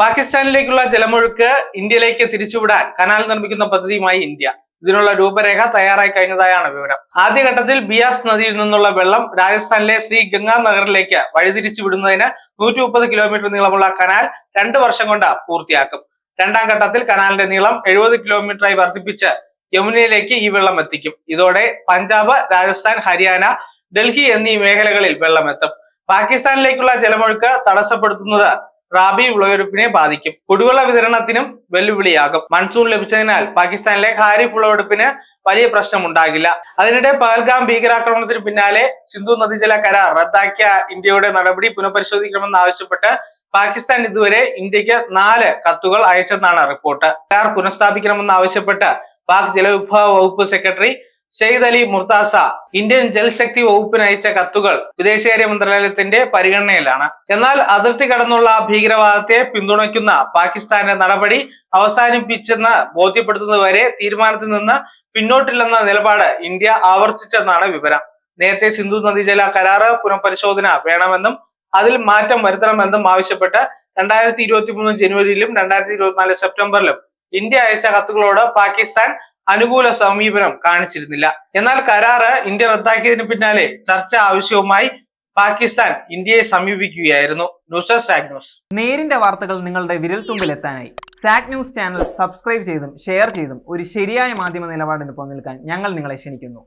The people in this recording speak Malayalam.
പാകിസ്ഥാനിലേക്കുള്ള ജലമൊഴുക്ക് ഇന്ത്യയിലേക്ക് തിരിച്ചുവിടാൻ കനാൽ നിർമ്മിക്കുന്ന പദ്ധതിയുമായി ഇന്ത്യ. ഇതിനുള്ള രൂപരേഖ തയ്യാറായി കഴിഞ്ഞതായാണ് വിവരം. ആദ്യഘട്ടത്തിൽ ബിയാസ് നദിയിൽ നിന്നുള്ള വെള്ളം രാജസ്ഥാനിലെ ശ്രീ ഗംഗാ നഗറിലേക്ക് വഴിതിരിച്ചു വിടുന്നതിന് നൂറ്റി മുപ്പത് കിലോമീറ്റർ നീളമുള്ള കനാൽ രണ്ട് വർഷം കൊണ്ട് പൂർത്തിയാക്കും. രണ്ടാം ഘട്ടത്തിൽ കനാലിന്റെ നീളം എഴുപത് കിലോമീറ്ററായി വർദ്ധിപ്പിച്ച് യമുനയിലേക്ക് ഈ വെള്ളം എത്തിക്കും. ഇതോടെ പഞ്ചാബ് രാജസ്ഥാൻ ഹരിയാന ഡൽഹി എന്നീ മേഖലകളിൽ വെള്ളം എത്തും. പാകിസ്ഥാനിലേക്കുള്ള ജലമൊഴുക്ക് തടസ്സപ്പെടുത്തുന്നത് റാബി വിളവെടുപ്പിനെ ബാധിക്കും. കുടിവെള്ള വിതരണത്തിനും വെല്ലുവിളിയാകും. മൺസൂൺ ലഭിച്ചതിനാൽ പാകിസ്ഥാനിലെ ഖാരിഫ് വിളവെടുപ്പിന് വലിയ പ്രശ്നമുണ്ടാകില്ല. അതിനിടെ പഹൽഗാം ഭീകരാക്രമണത്തിന് പിന്നാലെ സിന്ധു നദീജല കരാർ റദ്ദാക്കിയ ഇന്ത്യയുടെ നടപടി പുനഃപരിശോധിക്കണമെന്ന് ആവശ്യപ്പെട്ട് പാകിസ്ഥാൻ ഇതുവരെ ഇന്ത്യയ്ക്ക് നാല് കത്തുകൾ അയച്ചെന്നാണ് റിപ്പോർട്ട്. കരാർ പുനഃസ്ഥാപിക്കണമെന്ന് ആവശ്യപ്പെട്ട് പാക് ജലവിഭവ വകുപ്പ് സെക്രട്ടറി സെയ്ദ് അലി മുർത്താസ ഇന്ത്യൻ ജൽശക്തി വകുപ്പിന് അയച്ച കത്തുകൾ വിദേശകാര്യ മന്ത്രാലയത്തിന്റെ പരിഗണനയിലാണ്. എന്നാൽ അതിർത്തി കടന്നുള്ള ഭീകരവാദത്തെ പിന്തുണയ്ക്കുന്ന പാകിസ്ഥാന്റെ നടപടി അവസാനിപ്പിച്ചെന്ന് ബോധ്യപ്പെടുത്തുന്നതുവരെ തീരുമാനത്തിൽ നിന്ന് പിന്നോട്ടില്ലെന്ന നിലപാട് ഇന്ത്യ ആവർത്തിച്ചെന്നാണ് വിവരം. നേരത്തെ സിന്ധു നദീജല കരാറ് പുനഃപരിശോധന വേണമെന്നും അതിൽ മാറ്റം വരുത്തണമെന്നും ആവശ്യപ്പെട്ട് രണ്ടായിരത്തി ഇരുപത്തി മൂന്ന് ജനുവരിയിലും രണ്ടായിരത്തി ഇരുപത്തിനാല് സെപ്റ്റംബറിലും ഇന്ത്യ അയച്ച കത്തുകളോട് പാകിസ്ഥാൻ അനുകൂല സമീപനം കാണിച്ചിരുന്നില്ല. എന്നാൽ കരാറ് ഇന്ത്യ റദ്ദാക്കിയതിന് പിന്നാലെ ചർച്ച ആവശ്യവുമായി പാകിസ്ഥാൻ ഇന്ത്യയെ സമീപിക്കുകയായിരുന്നു. ന്യൂസ് സാഗ്നോസ് സാഗ് നേരിന്റെ വാർത്തകൾ നിങ്ങളുടെ വിരൽത്തുമ്പിൽ എത്താനായി. സാക് ന്യൂസ് ചാനൽ സബ്സ്ക്രൈബ് ചെയ്തും ഷെയർ ചെയ്തും ഒരു ശരിയായ മാധ്യമ നിലപാടിന് പോകാൻ ഞങ്ങൾ നിങ്ങളെ ക്ഷണിക്കുന്നു.